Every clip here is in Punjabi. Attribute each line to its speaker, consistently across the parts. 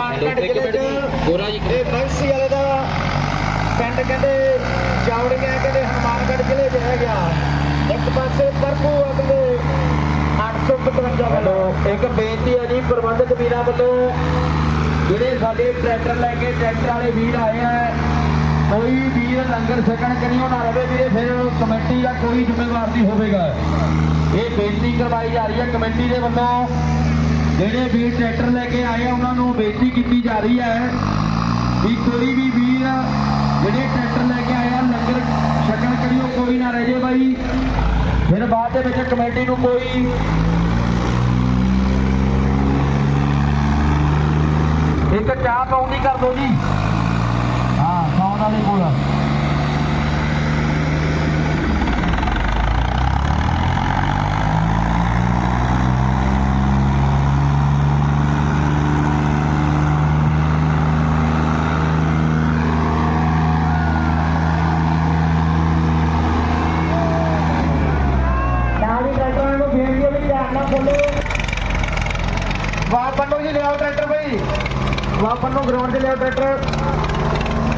Speaker 1: ਹਮਾਨਗੜ ਜ਼ਿਲ੍ਹੇ ਚ
Speaker 2: ਗੋਰਾ ਜੀ
Speaker 1: ਇਹ ਫੈਂਸੀ ਵਾਲੇ ਦਾ ਪਿੰਡ ਕਹਿੰਦੇ ਚੌੜੀਆਂ ਕਹਿੰਦੇ ਹਨੂਮਾਨਗੜ੍ਹ ਜ਼ਿਲ੍ਹੇ 'ਚ ਹੈਗਾ ਇੱਕ ਪਾਸੇ ਪਰਪੂ ਆ ਕਹਿੰਦੇ 855 ਵੱਲੋਂ ਇੱਕ ਬੇਨਤੀ ਹੈ ਜੀ ਪ੍ਰਬੰਧਕ ਵੀਰਾਂ ਵੱਲੋਂ ਜਿਹੜੇ ਸਾਡੇ ਟਰੈਕਟਰ ਲੈ ਕੇ ਟਰੈਕਟਰ ਵਾਲੇ ਵੀਰ ਆਏ ਆ ਕੋਈ ਵੀਰ ਲੰਗਰ ਛਕਣ ਕਰਿਓ ਨਾ ਰਵੇ ਵੀਰੇ ਫਿਰ ਕਮੇਟੀ ਦਾ ਕੋਈ ਜ਼ਿੰਮੇਵਾਰ ਨਹੀਂ ਹੋਵੇਗਾ। ਇਹ ਬੇਨਤੀ ਕਰਵਾਈ ਜਾ ਰਹੀ ਹੈ ਕਮੇਟੀ ਦੇ ਵੱਲੋਂ। ਜਿਹੜੇ ਵੀਰ ਟਰੈਕਟਰ ਲੈ ਕੇ ਆਏ ਆ, ਉਹਨਾਂ ਨੂੰ ਬੇਨਤੀ ਕੀਤੀ ਜਾ ਰਹੀ ਹੈ ਵੀ ਕੋਈ ਵੀ ਵੀਰ ਜਿਹੜੇ ਟਰੈਕਟਰ ਲੈ ਕੇ ਆਇਆ ਲੰਗਰ ਛਕਣ ਕਰਿਓ, ਕੋਈ ਨਾ ਰਹਿ ਜੇ ਬਾਈ। ਫਿਰ ਬਾਅਦ ਦੇ ਵਿੱਚ ਕਮੇਟੀ ਨੂੰ ਕੋਈ ਇੱਕ ਚਾਹ ਪਾਉਣ ਦੀ ਕਰ ਦਿਓ ਜੀ। ਹਾਂ ਸੌਣ ਵਾਲੇ ਕੋਲ ਨਾਲ ਹੀ ਟਰੈਕਟਰਾਂ ਨੂੰ ਬੇਨਤੀ ਹੈ ਵੀ ਧਿਆਨ ਜੀ, ਲਿਆਓ ਟਰੈਕਟਰ ਬਈ। ਵਾਹ ਪੰਨੂ ਗਰਾਊਂਡ ਚ ਲਿਆਓ ਟਰੈਕਟਰ।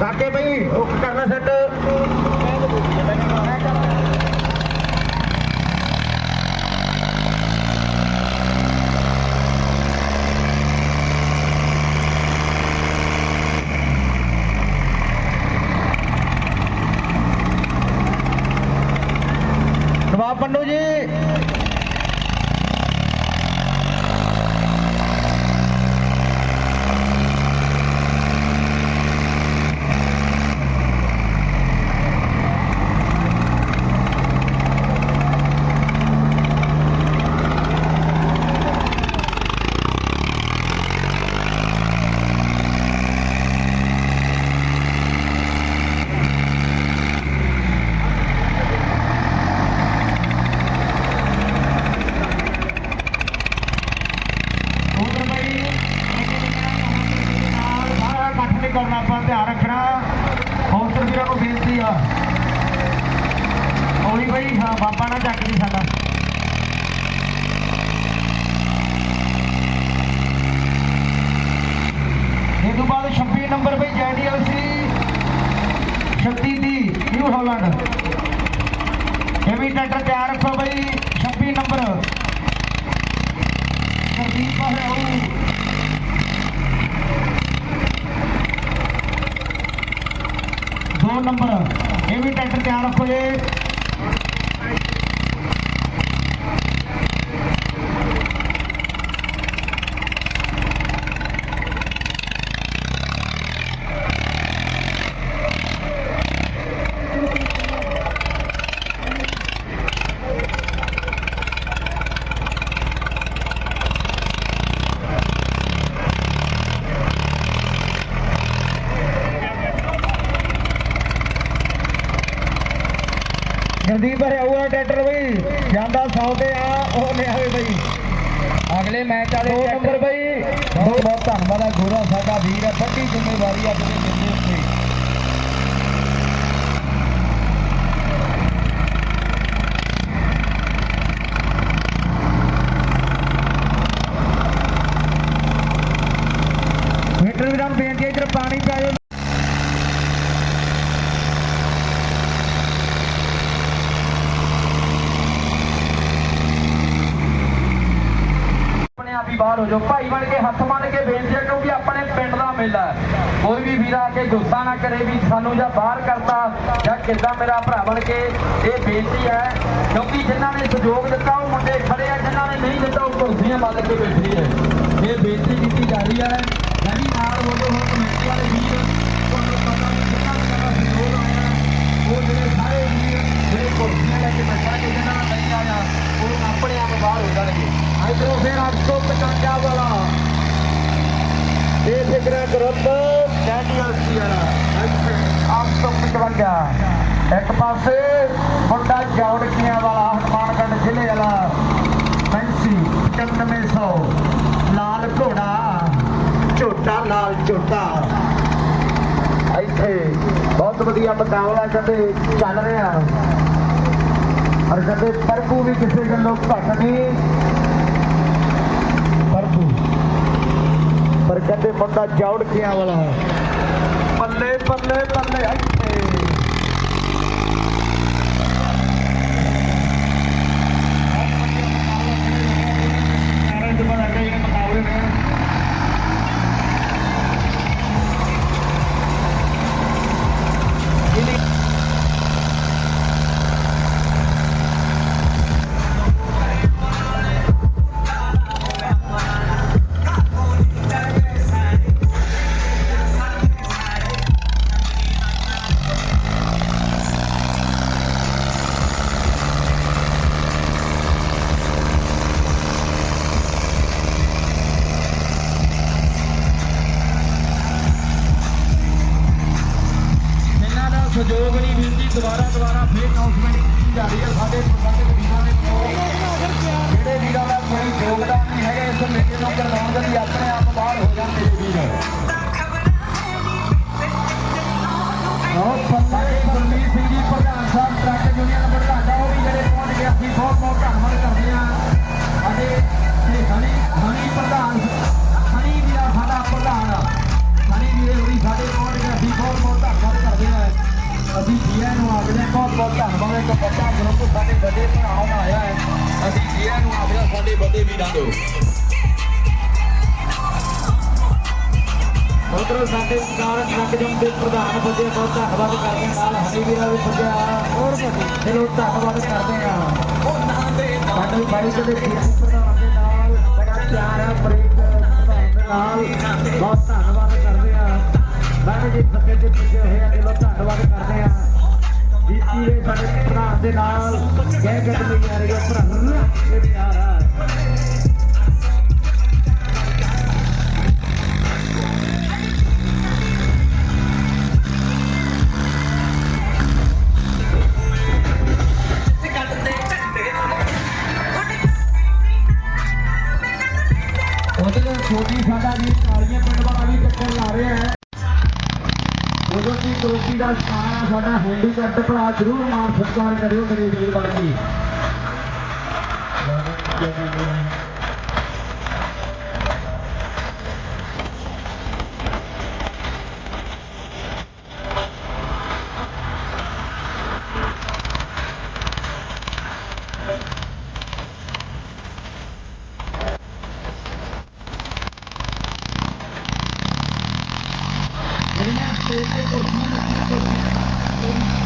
Speaker 1: ਕਾਕੇ ਬਈ ਉਹ ਕਰਨਾ ਸੈੱਟ ਨਵਾਬ ਪੰਨੂ ਜੀ ਉਧਰ ਬਈ ਨਾਲ ਸਾਰਾ ਇਕੱਠ ਨਹੀਂ ਕਰਨਾ ਆਪਾਂ ਧਿਆਨ ਰੱਖਣਾ ਹੌਸਰ ਵੀਰਾਂ ਨੂੰ ਬੇਨਤੀ ਆ ਹੌਲੀ ਬਈ ਹਾਂ ਬਾਬਾ ਨਾ ਚੱਕ ਦੀ ਸਾਡਾ। ਇਹ ਤੋਂ ਬਾਅਦ 26 ਨੰਬਰ ਬਈ ਜੈਡੀਐਲਸੀ 36 ਦੀ ਨਿਊ ਹਾਲੈਂਡ। ਇਹ ਵੀ ਟਰੈਕਟਰ ਤਿਆਰ ਰੱਖੋ ਬਈ 26 ਨੰਬਰ। ਗੁਰਦੀਪ ਹਰਿਆਊ ਦੋ ਨੰਬਰ, ਇਹ ਵੀ ਟਰੈਕਟਰ ਤਿਆਰ ਰੱਖੋ ਜੀ। ਗੁਰਦੀਪ ਹਰਿਆਊ ਵਾਲਾ ਟਰੈਕਟਰ ਬਈ ਜਾਂਦਾ 100 ਤੇ ਆ ਉਹ ਲਿਆਵੇ ਬਈ
Speaker 2: ਅਗਲੇ ਮੈਚ ਵਾਲੇ
Speaker 1: ਦੋ ਨੰਬਰ ਬਈ।
Speaker 2: ਬਹੁਤ ਬਹੁਤ ਧੰਨਵਾਦ ਹੈ ਗੋਰਾ, ਸਾਡਾ ਵੀਰ ਹੈ ਵੱਡੀ ਜ਼ਿੰਮੇਵਾਰੀ ਆਪਣੇ ਦਿੰਦੇ ਉੱਤੇ
Speaker 1: ਮੀਟਰ ਵੀਰਾਂ ਨੂੰ ਬੇਨਤੀ ਹੈ ਇੱਧਰ ਪਾਣੀ ਪਿਆਇਓ ਆਪਣੇ ਆਪ ਹੀ ਬਾਹਰ ਹੋ ਜਾਓ ਭਾਈ ਬਣ ਕੇ ਹੱਥ ਮੰਨ ਕੇ ਬੇਨਤੀ ਹੈ ਕਿਉਂਕਿ ਆਪਣੇ ਪਿੰਡ ਦਾ ਮੇਲਾ ਹੈ ਕੋਈ ਵੀ ਵੀਰ ਆ ਕੇ ਗੁੱਸਾ ਨਾ ਕਰੇ ਵੀ ਸਾਨੂੰ ਜਾਂ ਬਾਹਰ ਕਰਤਾ ਜਾਂ ਕਿੱਦਾਂ ਮੇਰਾ ਭਰਾ ਬਣ ਕੇ ਇਹ ਬੇਨਤੀ ਹੈ। ਕਿਉਂਕਿ ਜਿਨ੍ਹਾਂ ਨੇ ਸਹਿਯੋਗ ਦਿੱਤਾ, ਉਹ ਮੁੰਡੇ ਖੜੇ ਆ, ਜਿਨ੍ਹਾਂ ਨੇ ਨਹੀਂ ਦਿੱਤਾ, ਉਹ ਕੁਰਸੀਆਂ ਮਾਰ ਕੇ ਬੈਠੇ ਆ। ਇਹ ਬੇਨਤੀ ਕੀਤੀ ਜਾ ਰਹੀ ਹੈ। ਮੈਂ ਵੀ ਨਾਲ ਬੋਲੋ ਹੁਣ ਕਮੇਟੀ ਵਾਲੇ ਵੀਰ, ਤੁਹਾਨੂੰ ਪਤਾ ਨਹੀਂ ਕਿੰਨਾ ਕਿੰਨਾ ਸਹਿਯੋਗ ਆਇਆ, ਉਹ ਜਿਹੜੇ ਸਾਰੇ ਵੀਰ, ਜਿਹੜੇ ਕੁਰਸੀਆਂ ਲੈ ਕੇ ਬੈਠਣਗੇ ਜਿਨ੍ਹਾਂ ਨਾਲ ਨਹੀਂ ਆਇਆ, ਉਹ ਆਪਣੇ ਆਪ ਬਾਹਰ ਹੋ ਜਾਣਗੇ। ਇਧਰੋਂ ਫਿਰ 855 ਵਾਲਾ ਇਹ ਫਿਕਰਾ ਗਰੁੱਪ। ਕੈਂਡੀਐਲਸੀ ਵਾਲਾ 855 ਇੱਕ ਪਾਸੇ ਮੁੰਡਾ ਜੌੜਕੀਆਂ ਵਾਲਾ ਹਨੂਮਾਨਗੜ੍ਹ ਜ਼ਿਲ੍ਹੇ ਵਾਲਾ ਫੈਂਸੀ 9500 ਲਾਲ ਘੋੜਾ ਝੋਟਾ ਲਾਲ ਝੋਟਾ ਇੱਥੇ ਬਹੁਤ ਵਧੀਆ ਮੁਕਾਬਲਾ ਕਹਿੰਦੇ ਚੱਲ ਰਿਹਾ ਔਰ ਕਹਿੰਦੇ ਪਰਪੂ ਵੀ ਕਿਸੇ ਗੱਲੋਂ ਘੱਟ ਨਹੀਂ ਮੁੰਡਾ ਜੌੜਕੀਆਂ ਵਾਲਾ ਪੱਲੇ ਪੱਲੇ ਬੱਲੇ ਸਹਿਯੋਗ ਨਹੀਂ ਵੀਰ ਜੀ ਦੁਬਾਰਾ ਦੁਬਾਰਾ ਫੇਰ ਅਨਾਉਂਸਮੈਂਟ ਕੀਤੀ ਜਾ ਰਹੀ ਹੈ ਸਾਡੇ ਪ੍ਰਬੰਧਕ ਵੀਰਾਂ ਦੇ ਕੋਲ। ਜਿਹੜੇ ਵੀਰਾਂ ਦਾ ਕੋਈ ਯੋਗਦਾਨ ਨਹੀਂ ਹੈਗਾ ਇਸ ਮੇਲੇ ਨੂੰ ਕਰਵਾਉਣ ਦੇ ਲਈ ਆਪਣੇ ਆਪ ਬਾਹਰ ਹੋ ਜਾਂਦੇ ਨੇ ਵੀਰ। ਬਹੁਤ ਸਾਡੇ ਅਸੀਂ ਜੀਆਂ ਨੂੰ ਆਖਦੇ ਬਹੁਤ ਬਹੁਤ ਧੰਨਵਾਦ ਇੱਕ ਬੱਚਾ ਗਰੁੱਪ ਸਾਡੇ ਵੱਡੇ ਭਰਾਵਾਂ ਦਾ ਆਇਆ ਹੈ। ਅਸੀਂ ਜੀਆਂ ਨੂੰ ਆਖਦੇ ਸਾਡੇ ਵੱਡੇ ਵੀਰਾਂ ਤੋਂ। ਉਧਰ ਸਾਡੇ ਸਰਕਾਰ ਟਰੱਕ ਦੇ ਪ੍ਰਧਾਨ ਵੱਡੇ ਬਹੁਤ ਧੰਨਵਾਦ ਕਰਦੇ ਹਾਂ। ਨਾਲ ਹਣੀ ਵੀਰਾ ਵੀ ਪੁੱਜਿਆ ਹੋਰ ਵੱਡੇ ਚਲੋ ਧੰਨਵਾਦ ਕਰਦੇ ਹਾਂ। ਸਾਡੇ ਬਾਈ ਦੇ ਪ੍ਰਧਾਨ ਦੇ ਨਾਲ ਨਾਲ ਕਹਿ ਕੇ ਲਈ ਉਦੋਂ ਦਾ ਸਮਾਨ ਆ ਸਾਡਾ ਹੈਂਡੀਕੈਪਟ ਭਰਾ ਜ਼ਰੂਰ ਮਾਨ ਸਤਿਕਾਰ ਕਰਿਓ, ਮੇਰੇ ਵੀਰ ਬਣ ਕੇ ਜਿਹੜੀਆਂ ਸਟੇਜ ਤੇ ਕੁਰਸੀਆਂ ਲੱਗੀਆਂ ਕੁਰਸੀਆਂ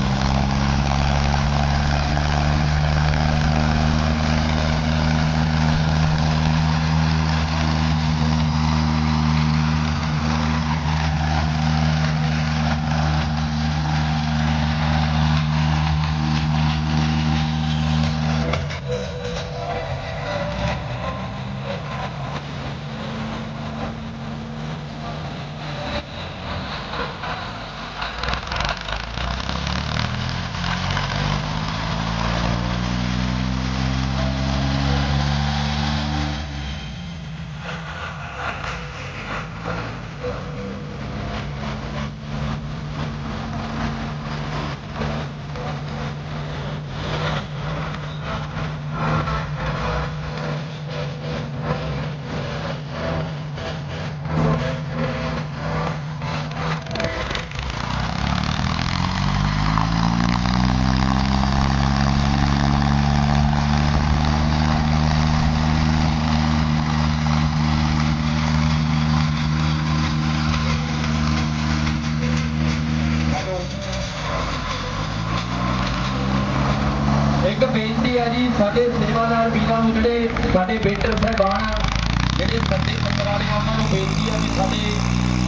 Speaker 1: ਇੱਕ ਬੇਨਤੀ ਹੈ ਜੀ ਸਾਡੇ ਸੇਵਾਦਾਰ ਵੀਰਾਂ ਨੂੰ ਜਿਹੜੇ ਸਾਡੇ ਵੇਟਰ ਸਾਹਿਬਾਨ ਆ, ਜਿਹੜੇ ਸੱਦੇ ਮੰਗਰ ਵਾਲੇ ਆ, ਉਹਨਾਂ ਨੂੰ ਬੇਨਤੀ ਹੈ ਵੀ ਸਾਡੇ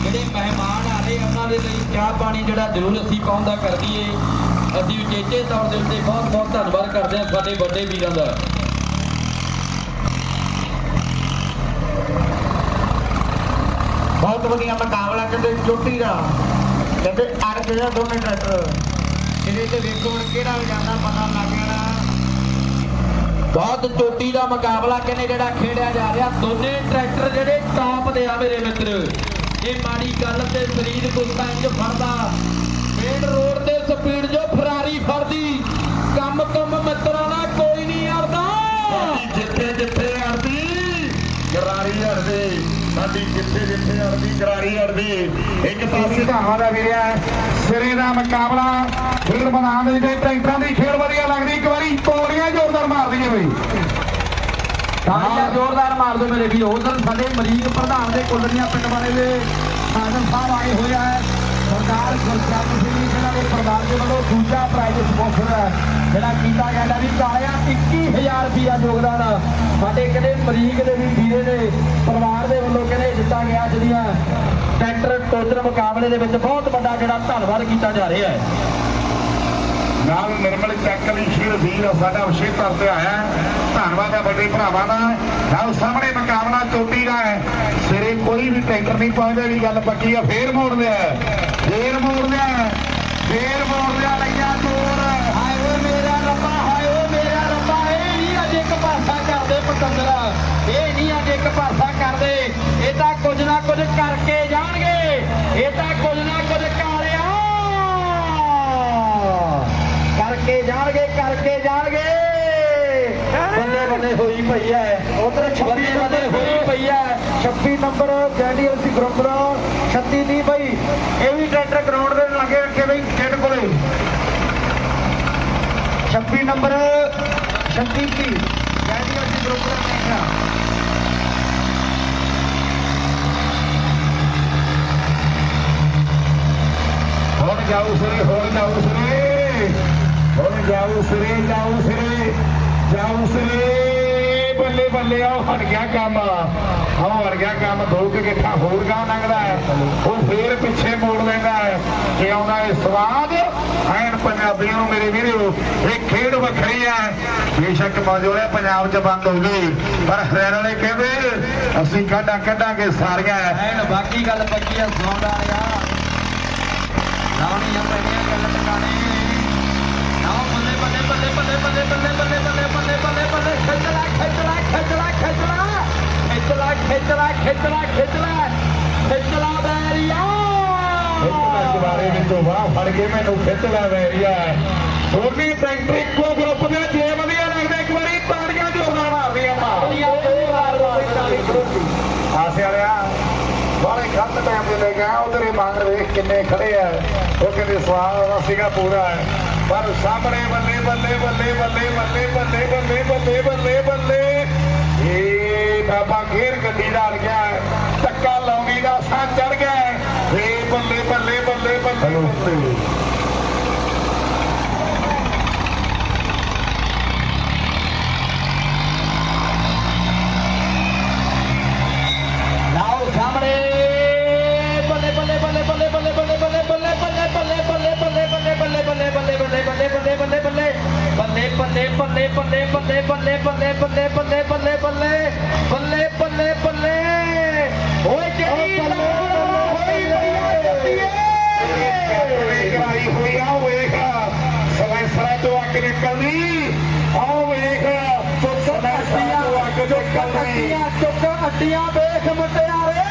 Speaker 1: ਜਿਹੜੇ ਮਹਿਮਾਨ ਆ ਰਹੇ ਉਹਨਾਂ ਦੇ ਲਈ ਚਾਹ ਪਾਣੀ ਜਿਹੜਾ ਜ਼ਰੂਰ ਅਸੀਂ ਪਹੁੰਚਦਾ ਕਰ ਦਈਏ। ਅਸੀਂ ਉਚੇਚੇ ਤੌਰ ਦੇ ਉੱਤੇ ਬਹੁਤ ਬਹੁਤ ਧੰਨਵਾਦ ਕਰਦੇ ਹਾਂ ਸਾਡੇ ਵੱਡੇ ਵੀਰਾਂ ਦਾ। ਬਹੁਤ ਵਧੀਆ ਮੁਕਾਬਲਾ ਕਹਿੰਦੇ ਚੋਟੀ ਦਾ। ਕਹਿੰਦੇ ਅੜ ਗਿਆ ਦੋਨੇ ਟਰੈਕਟਰ। ਇਹਦੇ ਤੇ ਵੇਖੋ ਹੁਣ ਕਿਹੜਾ ਜਾਂਦਾ ਪਤਾ ਲੱਗ ਜਾਣਾ। ਬਹੁਤ ਚੋਟੀ ਦਾ ਮੁਕਾਬਲਾ ਕਹਿੰਦੇ ਜਿਹੜਾ ਖੇਡਿਆ ਜਾ ਰਿਹਾ। ਦੋਨੇ ਟਰੈਕਟਰ ਜਿਹੜੇ ਟਾਪ ਦੇ ਆ ਮੇਰੇ ਮਿੱਤਰ। ਇਹ ਮਾੜੀ ਗੱਲ ਤੇ ਸਰੀਰ ਗੁੱਸਾ ਇੰਜ ਫੜਦਾ ਮੇਨ ਰੋਡ ਤੇ ਸਪੀਡ ਜੋ ਫਰਾਰੀ ਫੜਦੀ ਕੰਮ ਕੰਮ ਮਿੱਤਰਾਂ ਨਾਲ ਕੋਈ ਨਹੀਂ ਅੜਦਾ ਜਿੱਥੇ ਜਿੱਥੇ ਅੜਦੀ ਗਰਾਰੀ ਅੜਦੇ
Speaker 3: ਸਾਡੀ ਜਿੱਥੇ ਜਿੱਥੇ ਅੜਦੀ ਕਰਾਰੀ ਅੜਦੀ ਇੱਕ
Speaker 2: ਪਾਸੇ ਧਾਵਾ ਦਾ ਵੀਰਿਆ ਸਿਰੇ ਦਾ ਮੁਕਾਬਲਾ ਖੇਡ ਮੈਦਾਨ ਦੇ ਵਿੱਚ ਟਰੈਕਟਰਾਂ ਦੀ ਖੇਡ ਵਧੀਆ ਲੱਗਦੀ। ਇੱਕ ਵਾਰੀ ਤੋੜੀਆਂ ਜ਼ੋਰਦਾਰ ਮਾਰ ਦਈਏ ਬਈ।
Speaker 1: ਤਾਲੀਆਂ ਜ਼ੋਰਦਾਰ ਮਾਰ ਦਿਓ ਮੇਰੇ ਵੀਰੋ। ਉਧਰ ਸਾਡੇ ਮਰੀਕ ਪ੍ਰਧਾਨ ਦੇ ਕੁਲੜੀਆਂ ਪਿੰਡ ਵਾਲੇ ਦੇ ਸਾਜਨ ਸਾਹਿਬ ਆਏ ਹੋਏ ਆ। ਸਰਦਾਰ ਗੁਰਚਰਨ ਸਿੰਘ ਜਿਹਨਾਂ ਦੇ ਪਰਿਵਾਰ ਦੇ ਵੱਲੋਂ ਦੂਜਾ ਪ੍ਰਾਈਜ਼ ਸਪਾਂਸਰ ਹੈ ਜਿਹੜਾ ਕੀਤਾ ਗਿਆ ਵੀ ਕਾਲਿਆ 21000 ਰੁਪਇਆ ਯੋਗਦਾਨ ਸਾਡੇ ਕਹਿੰਦੇ ਮਰੀਕ ਦੇ ਵੀ ਵੀਰੇ ਨੇ ਪਰਿਵਾਰ ਦੇ ਵੱਲੋਂ ਕਹਿੰਦੇ ਦਿੱਤਾ ਗਿਆ ਜਿਹੜੀਆਂ ਟਰੈਕਟਰ ਟੋਚਰ ਮੁਕਾਬਲੇ ਦੇ ਵਿੱਚ ਬਹੁਤ ਵੱਡਾ ਜਿਹੜਾ ਧੰਨਵਾਦ ਕੀਤਾ ਜਾ ਰਿਹਾ ਹੈ।
Speaker 3: ਨਾਲ ਨਿਰਮਲ ਚੱਕ ਦੀ ਵੀਰ ਸਾਡਾ ਵਿਸ਼ੇਸ਼ ਤੌਰ ਤੇ ਆਇਆ ਧੰਨਵਾਦ ਹੈ ਵੱਡੇ ਭਰਾਵਾਂ ਦਾ। ਨਾਲ ਸਾਹਮਣੇ ਮੁਕਾਬਲਾ ਚੋਟੀ ਦਾ ਹੈ। ਸਿਰੇ ਕੋਈ ਵੀ ਟੈਂਕਰ ਨਹੀਂ ਪਹੁੰਚਦਾ ਵੀ ਗੱਲ ਪੱਕੀ ਆ। ਫੇਰ ਮੋੜ ਲਿਆ ਫੇਰ ਮੋੜ ਲਿਆ ਫੇਰ ਮੋੜ ਲਿਆ ਲਈਆ ਤੋੜ
Speaker 1: ਹਾਏ ਮੇਰਾ ਰੱਬਾ, ਹਾਏ ਓ ਮੇਰਾ ਰੱਬਾ। ਇਹ ਨਹੀਂ ਅੱਜ ਇੱਕ ਪਾਸਾ ਕਰਦੇ ਪਤੰਦਰਾ। ਇਹ ਨਹੀਂ ਅੱਜ ਇੱਕ ਪਾਸਾ ਕਰਦੇ। ਇਹ ਤਾਂ ਕੁਝ ਨਾ ਕੁਝ ਕਰਕੇ ਜਾਣਗੇ। ਇਹ ਤਾਂ ਕੁਝ ਨਾ ਕੁਝ ਕਾਲਿਆ ਕਰਕੇ ਜਾਣਗੇ ਕਰਕੇ ਜਾਣਗੇ ਬੰਦੇ ਬੰਦੇ ਹੋਈ ਪਈ ਐ। ਉਧਰ 26 ਬੰਦੇ ਹੋਈ ਪਈ ਐ।
Speaker 2: 26 ਨੰਬਰ ਜੈਡੀਐਲਸੀ ਗਰੁੱਪ ਦਾ 36 ਦੀ ਬਈ।
Speaker 3: ਇਹ ਵੀ ਟਰੈਕਟਰ ਗਰਾਊਂਡ ਦੇ ਲਾਗੇ ਰੱਖੇ ਬਈ ਖੇਡ ਕੋਲੇ।
Speaker 2: 26 ਨੰਬਰ 36 ਦੀ ਜੈਡੀਐਲਸੀ ਗਰੁੱਪ ਦਾ ਟਰੈਕਟਰ।
Speaker 3: ਹੁਣ ਜਾਊ ਸਿਰੇ ਹੁਣ ਜਾਊ ਸਿਰੇ ਹੁਣ ਜਾਊ ਸਿਰੇ ਜਾਊ ਸਿਰੇ ਜਾਊ ਬੱਲੇ ਬੱਲੇ ਆ ਹਟ ਗਿਆ ਕੰਮ। ਆ ਹਟ ਗਿਆ ਕੰਮ ਦੋ ਕੁ ਹੋਰ ਗਾਂ ਲੰਘਦਾ ਹੈ। ਉਹ ਫੇਰ ਪਿੱਛੇ ਮੋੜ ਲੈਂਦਾ ਹੈ। ਕਿ ਆਉਂਦਾ ਇਹ ਸਵਾਦ, ਐਨ ਪੰਜਾਬੀਆਂ ਨੂੰ ਮੇਰੇ ਵੀਰੋ, ਇਹ ਖੇਡ ਵੱਖਰੀ ਹੈ। ਬੇਸ਼ੱਕ ਮੌਜੂਦਾ ਪੰਜਾਬ 'ਚ ਬੰਦ ਹੋ ਗਈ, ਪਰ ਹਰਿਆਣਾ ਵਾਲੇ ਕਹਿੰਦੇ, ਅਸੀਂ ਕਾਢਾਂ ਕੱਢਾਂਗੇ ਸਾਰੀਆਂ।
Speaker 1: ਐਨ ਬਾਕੀ ਗੱਲ ਪੱਕੀ ਆ ਸੁਣਾਉਂਦਾ ਆ ਲਾਉਣੀਆਂ ਪੈਣੀਆਂ ਗੱਲ ਟਿਕਾਣੇ ਨਾਓ ਬੱਲੇ ਬੱਲੇ ਬੱਲੇ ਬੱਲੇ ਬੱਲੇ ਬੱਲੇ ਬੱਲੇ ਬੱਲੇ ਬੈਰੀਆ
Speaker 3: ਵਿੱਚੋਂ ਵਾਹ ਫੜ ਕੇ ਮੈਨੂੰ ਖਿੱਚ ਲੈ ਗਰੁੱਪ ਦੇ ਜੇ ਵਧੀਆ ਲੱਗਦਾ ਇੱਕ ਵਾਰੀ ਤਾੜੀਆਂ ਜੋਰਾਂ ਮਾਰਦੀਆਂ ਆਸੇ ਵਾਲਿਆ ਬਾਰੇ ਖੰਡ ਟਾਈਮ ਦੇ ਲੈ ਗਿਆ ਉਧਰ ਹੀ ਮੰਗ ਵੇਖ ਕਿੰਨੇ ਖੜੇ ਆ। ਉਹ ਕਹਿੰਦੇ ਸਵਾਦ ਸੀਗਾ ਪੂਰਾ ਪਰ ਸਾਹਮਣੇ ਬੱਲੇ ਬੱਲੇ ਬੱਲੇ ਬੱਲੇ ਬੱਲੇ ਬੱਲੇ ਬੱਲੇ ਬੱਲੇ ਬੱਲੇ ਬੱਲੇ ਏ ਬਾਬਾ ਘੇਰ ਗੱਡੀ ਦਾ ਅੜ ਗਿਆ ਟੱਕਾ ਲੌਂਗੀ ਦਾ ਸਾਹ ਚੜ ਗਿਆ ਏ ਬੱਲੇ ਬੱਲੇ ਬੱਲੇ ਬੱਲੇ ਕਰਾਈ ਹੋਈ ਆ ਵੇਖ। ਸਲੈਂਸਰਾਂ ਤੋਂ ਅੱਗ ਨਿਕਲਦੀ। ਆਹ ਵੇਖ ਸਲੈਂਸਰਾਂ ਤੋਂ ਅੱਗ ਨਿਕਲਦੀ।
Speaker 1: ਚੁੱਕ ਅੱਡੀਆਂ ਵੇਖ ਮੁਟਿਆਰੇ।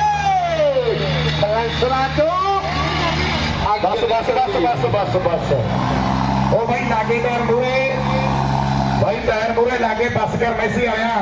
Speaker 1: ਸਲੈਂਸਰਾਂ ਚੋਂ
Speaker 3: ਬਸ ਬਸ ਬਸ ਬਸ ਬਸ ਬਸ ਉਹ ਭਾਈ ਲਾਗੇ ਟਾਇਰ ਮੂਰੇ ਭਾਈ ਟਾਇਰ ਮੂਰੇ ਲਾਗੇ ਬੱਸ ਕਰ ਮੈਸੀ ਆਇਆ।